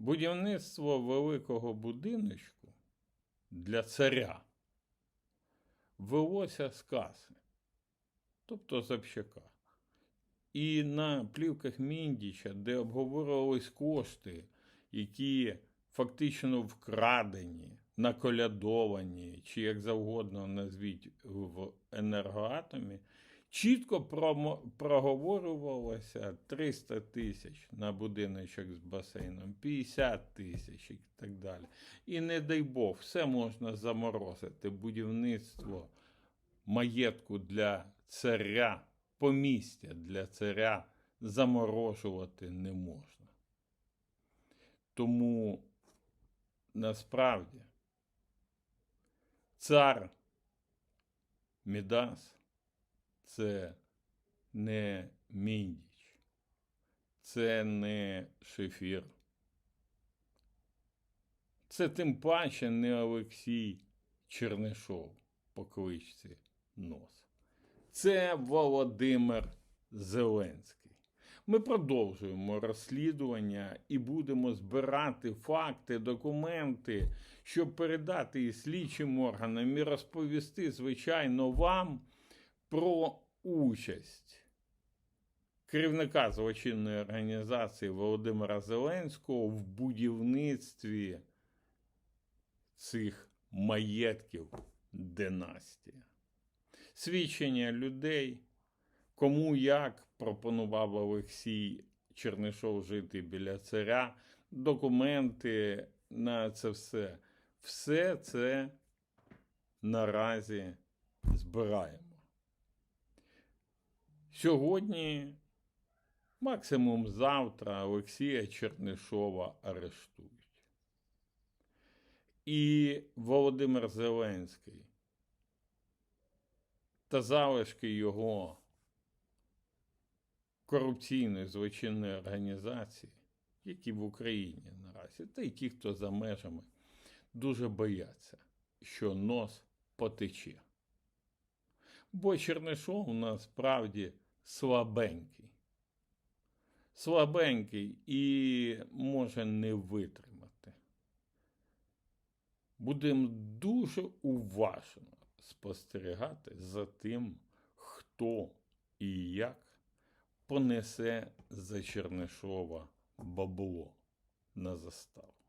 Будівництво великого будиночку для царя велося з каси, тобто з. І на плівках Міндіча, де обговорювались кошти, які фактично вкрадені, наколядовані, чи як завгодно назвіть в енергоатомі, чітко проговорювалося 300 тисяч на будиночок з басейном, 50 тисяч і так далі. І не дай Бог, все можна заморозити. Будівництво маєтку для царя, помістя для царя заморожувати не можна. Тому насправді цар Мідас це не Міндіч, це не Шефір. Це тим паче не Олексій Чернишов по кличці Нос. Це Володимир Зеленський. Ми продовжуємо розслідування і будемо збирати факти, документи, щоб передати і слідчим органам і розповісти, звичайно, вам про участь керівника злочинної організації Володимира Зеленського в будівництві цих маєтків династія. Свідчення людей, кому як пропонував Олексій Чернишов жити біля царя, документи на це все. Все це наразі збираємо. Сьогодні, максимум завтра, Олексія Чернишова арештують. І Володимир Зеленський та залишки його корупційної злочинної організації, які в Україні наразі, та й ті, хто за межами, дуже бояться, що нос потече. Бо Чернишов насправді слабенький. Слабенький і може не витримати. Будемо дуже уважно спостерігати за тим, хто і як понесе за Чернишова бабло на заставу.